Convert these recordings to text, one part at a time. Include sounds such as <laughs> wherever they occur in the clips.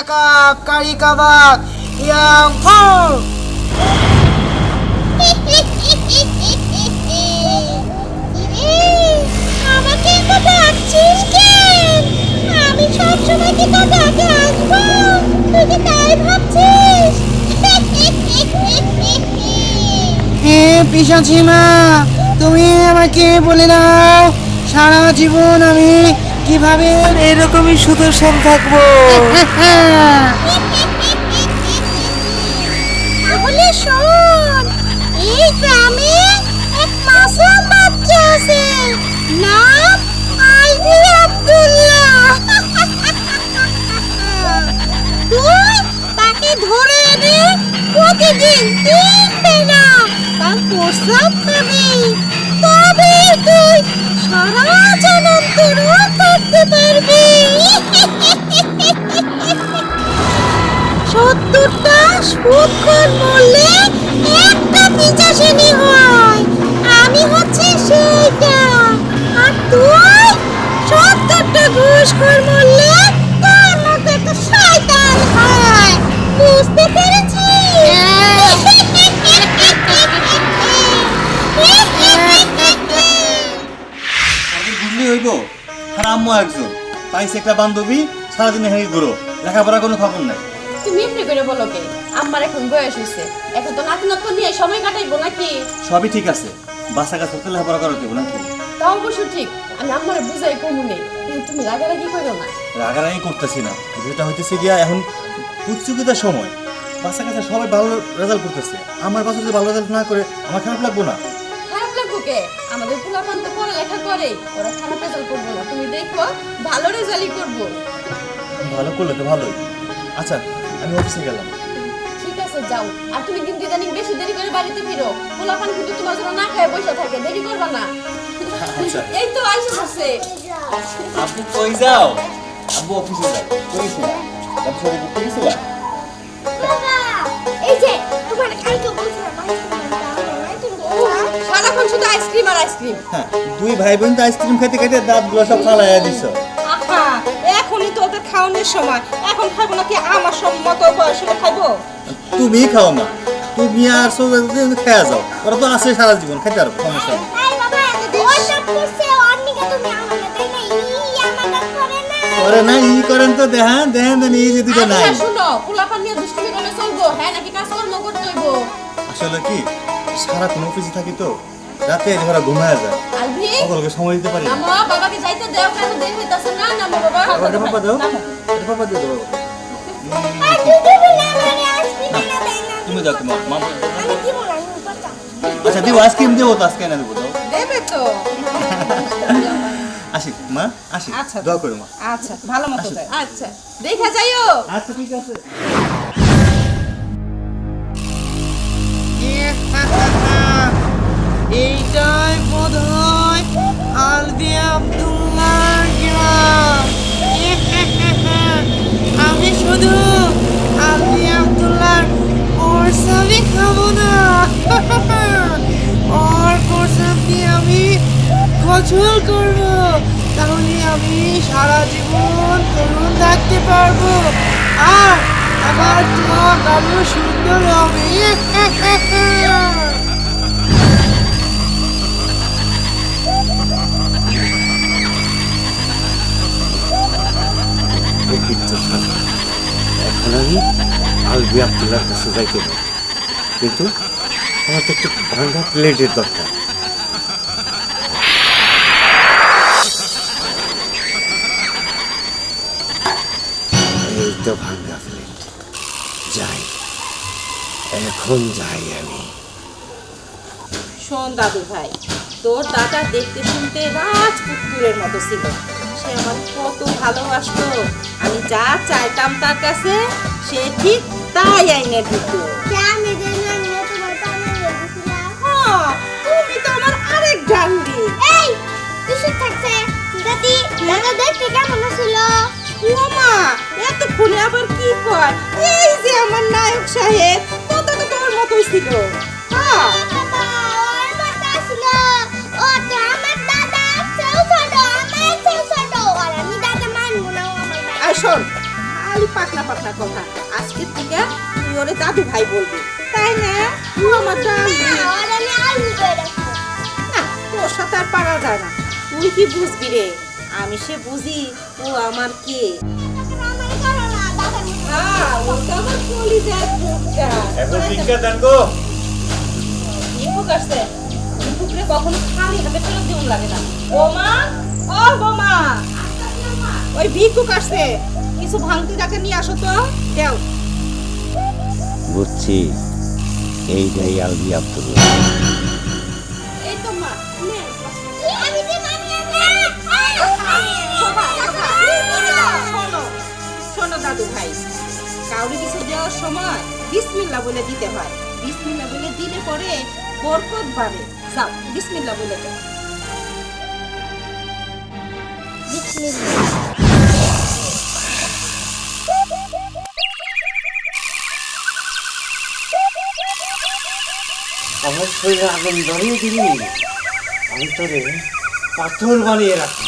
টাকা কারি কাবাব young for আমাকে এত ডাকছিস কেন আমি সবসময় কি তোর ডাকে আসব তুই কি তাই ভাবছিস? হে পিসাচি তুমি আমাকে বলে দাও সারা জীবন আমি কীভাবে এরকমই সুদর্শন থাকব? তাহলে শোন, এই গ্রামে এক মাসুম বাচ্চা আছে, নাম আব্দুল্লাহ। তুই তাকে ধরে এনে প্রতিদিন তিন বেলা তার প্রস্রাব খাবি। তবে তুই সারা জনম তোরও পারবি। সত্তরটা সুদখোর মরলে একটা হয়। আমি হচ্ছে সেইটা। আর তুই সত্তরটা ঘুষখোর আম্মু একজন। পাইছে একটা বান্ধবী সারাদিন হেঁকে ঘুরো লেখাপড়ার কোনো খবর নাই। তুমি এমনি করে বলো কে? আমার এখন বয়স হয়েছে। এখন তো নাতি নাতন নিয়ে সময় কাটাইবো নাকি? সবই ঠিক আছে। বাসা কাছে তো লেখাপড়া করা দেবো নাকি? তাও অবশ্য ঠিক। আমি আমার বুঝাই কমু নেই। কিন্তু তুমি রাগারাগি করো না। রাগারাগি করতেছি না। যেটা হইতেছে গিয়া এখন উচ্চকিতার সময়। বাসা কাছে সবাই ভালো রেজাল্ট করতেছে। আমার বাসা যদি ভালো রেজাল্ট না করে আমার খারাপ লাগবো না। খারাপ লাগবো কে? আমাদের পোলাপান তো পড়ালেখা করে। ওরা খারাপ রেজাল্ট করব না। তুমি দেখো ভালো রেজাল্টই করব। ভালো করলে তো ভালোই। আচ্ছা আমি অফিসে গেলাম। ঠিক আছে যাও। আর তুমি কিন্তু ইদানিং বেশি দেরি করে বাড়িতে ফিরো। পোলাপান কিন্তু তোমার জন্য না খায় বসে থাকে। দেরি করবা না। আচ্ছা। এই তো আইসা আছে আপনি কই যাও? আব্বু অফিসে যাও কইছিলাম অফিসে বুক করেছিলাম আইসক্রিম আর আইসক্রিম। হ্যাঁ দুই ভাই বোন তো আইসক্রিম খেতে খেতে দাঁতগুলো সব ফালাইয়া দিছ। এখনই তো ওদের খাওয়ানোর সময়। এখন খাব নাকি আমার সম্মত বয়স হলে খাইবো? তুমি খাও না। তুমি আর সৌদি খেয়া যাও। ওরা তো আছে সারা জীবন খাইতে পারব সমস্যা করে না। ই করেন তো দেহা দেহেন দেন এই যে দুটো নাই। আচ্ছা শুনো পোলাপান নিয়ে দুষ্টুমি করলে চলবো হ্যাঁ নাকি কাজকর্ম করতে হইব? আসলে কি সারাক্ষণ অফিসে থাকি তো রাতে ধরা ঘুমায় যায়। সকলকে সময় দিতে পারি। না নামো বাবাকে যাইতে দেও কেন দেরি হইতাছে না। নামো বাবা এটা পাপা দাও। এটা পাপা দিয়ে দেবো আর তুই দিবি না মানে আইসক্রিম না দেয় না তুমি দাও তোমার মা আমি দিব না আমি বাচ্চা আচ্ছা দিব আইসক্রিম দেবো তো আজকে দেবো দাও। দেবে তো। আসি মা আসি। আচ্ছা। দোয়া করো মা। আচ্ছা ভালো মতো আচ্ছা দেখা যাইও আচ্ছা ঠিক আছে। এইটাই বোধ হয় আলবি আব্দুল্লাহ <laughs> আমি শুধু আলবি আব্দুল্লাহ ওর সবই খাব না। <laughs> ওর প্রসাদ দিয়ে আমি গোসল করব। তাহলে আমি সারা জীবন তরুণ থাকতে পারব। আর আমার ত্বক আরও সুন্দর হবে। <laughs> এখন আমি আলবি আবদুল্লার কাছে যাইতে পারি কিন্তু আমার তো একটু ভাঙা প্লেটের দরকার। এই ভাঙা প্লেট। যাই, এখন যাই আমি। শোন দাদু ভাই তোর দাদা দেখতে শুনতে রাজপুত্রের মতো ছিল। সে আমার কত ভালোবাসতো। আমি যা চাইতাম তার কাছে সে ঠিক তাই আইনে দিত। তোমার হ্যাঁ, তুমি তো আমার আরেক ডান্ডি এই তুই থাকছে? দাদি দাদা দেখতে কেমন ছিল ওমা এতক্ষণে আবার কি কয়? এই যে আমার নায়ক সাহেব কত তো তোর মতোই ছিল। হ্যাঁ। পাতলা পাতলা কথা। আজকে থেকে তুই ওরে দাদু ভাই বলবি। তাই না? ও আমার না তোর সাথে আর পারা যায় না। তুই কি বুঝবি রে? আমি সে বুঝি ও আমার কে? হ্যাঁ কখনো খালি হাতে ফেরত লাগে না। বোমা ও বোমা। ওই ভিক্ষুক আসছে। কিছু ভাঙতি টাকা নিয়ে আসো তো। দেও বুঝছি। এইটাই আলবি আব্দুল্লাহ এই তো মা নে। আমি যে শোভা, শোভা, শোনো শোনো দাদু ভাই। কাউরি কিছু দেওয়ার সময় বিসমিল্লা বলে দিতে হয়। বিসমিল্লা বলে দিলে পরে বরকত বাড়ে। যাও বিসমিল্লা বলে দাও। আমার আগুন ধরিয়ে দিলি আমি তোরে পাথর বানিয়ে রাখি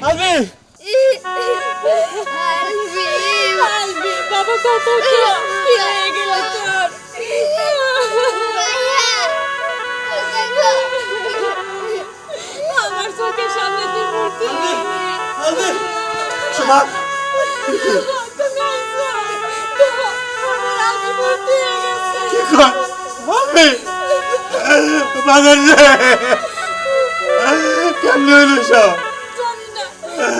আলবি আলবি আলবি বাবা কত কি কি হয়ে গেল তোর আমার চোখের সামনে তুই মূর্তি আলবি শোভা তুমি আইছো আমার আলবি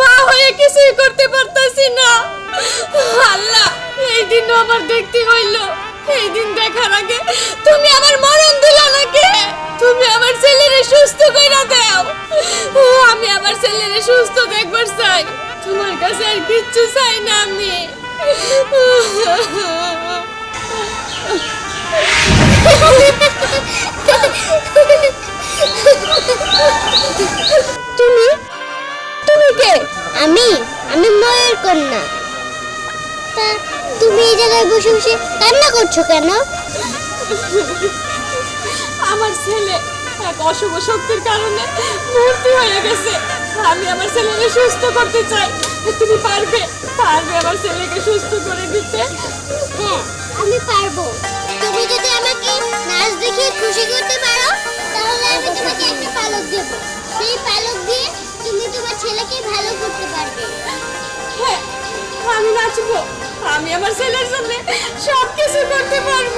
মা হয়ে কিছুই করতে পারতাছি না। আল্লাহ, এই দিন আমার দেখতে হইল। এই দিন দেখার আগে তুমি আমার মরণ দিলা নাকি? তুমি আমার ছেলেরে সুস্থ কইরা দাও। আমি আমার ছেলেরে সুস্থ দেখবার চাই। তোমার কাছে আর কিচ্ছু চাই না আমি। আমি? আমি ময়ের কন্যা। তা তুমি এই জায়গায় বসে বসে কান্না করছ কেন? আমার ছেলে এক অশুভ শক্তির কারণে মূর্তি হয়ে গেছে। আমি আমার ছেলেকে সুস্থ করতে চাই। তুমি পারবে পারবে আমার ছেলেকে সুস্থ করে দিতে। হ্যাঁ আমি পারব। আমি আমি আমার ছেলের জন্য সব কিছু করতে পারব।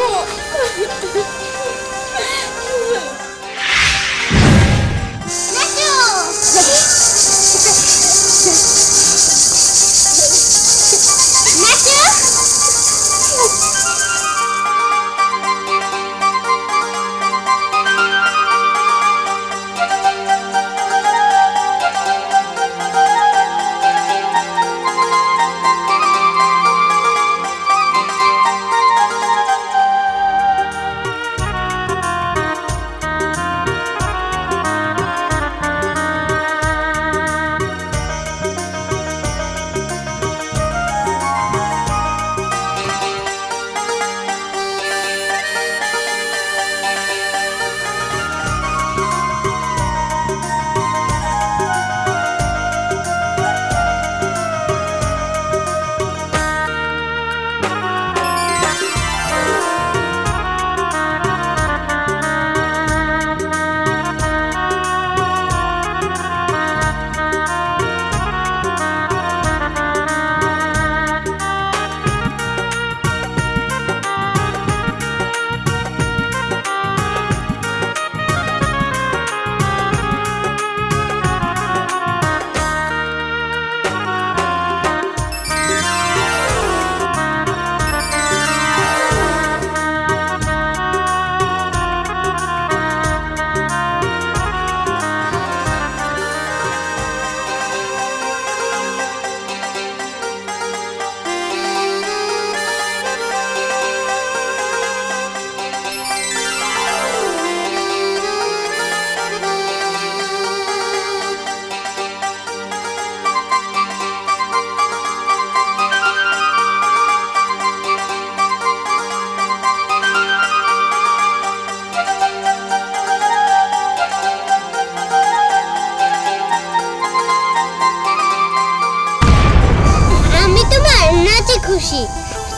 খুশি।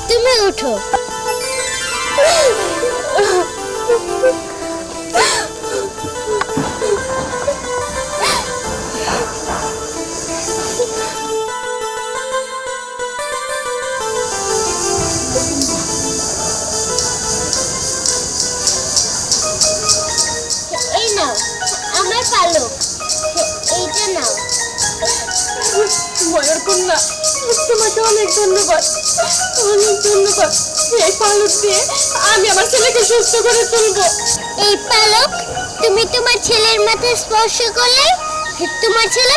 তুমি উঠো। এই নাও আমার পালক। এইটা নাও। ময়ূর কন্যা তোমাকে অনেক ধন্যবাদ। অনেক ধন্যবাদ। এই পালক দিয়ে আমি আমার ছেলেকে সুস্থ করে তুলবো। এই পালক তুমি তোমার ছেলের মাথায় স্পর্শ করলে তোমার ছেলে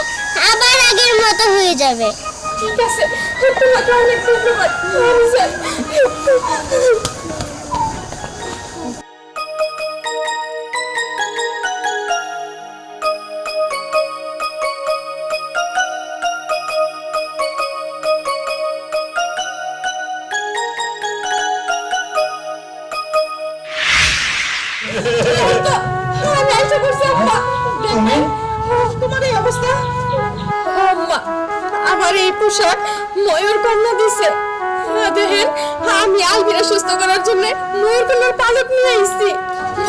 আবার আগের মতো হয়ে যাবে। ঠিক আছে তোমাকে অনেক ধন্যবাদ। দিছে। দেখেন আমি আলবিরা সুস্থ করার জন্য ময়ূর কন্যার পালক নিয়ে এসেছি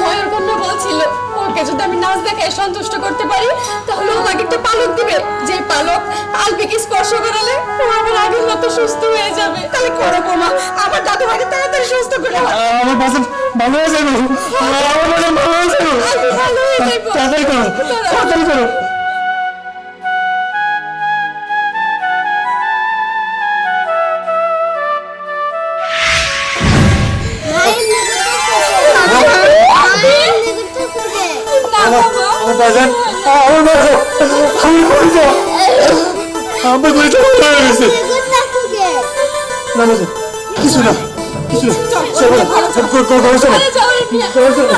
ময়ূর কন্যা বলছিল ওকে যদি আমি নাচ দেখায় সন্তুষ্ট করতে পারি তাহলে ও একটা পালক দিবে। যে পালক আলবিকে স্পর্শ করালে ও আবার আগের মতো সুস্থ হয়ে যাবে। তাহলে করো বোমা আমার দাদু ভাইকে তাড়াতাড়ি সুস্থ করে আমার বাসন ভালো হয়ে যাবে। আমার ভালো হয়ে যাবে। ভালো হয়ে যাইবো। তাড়াতাড়ি করো তাড়াতাড়ি করো। আমার আমার আমার হয়ে গেছে। না কিছু না কিছু চলো চলো চলো চলো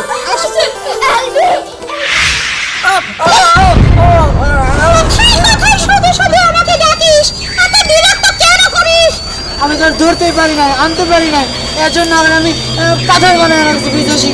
আমি তো আর ধরতেই পারি না আনতে পারি না এর জন্য আবার আমি পাথর বানায় রাখছি বিদেশি।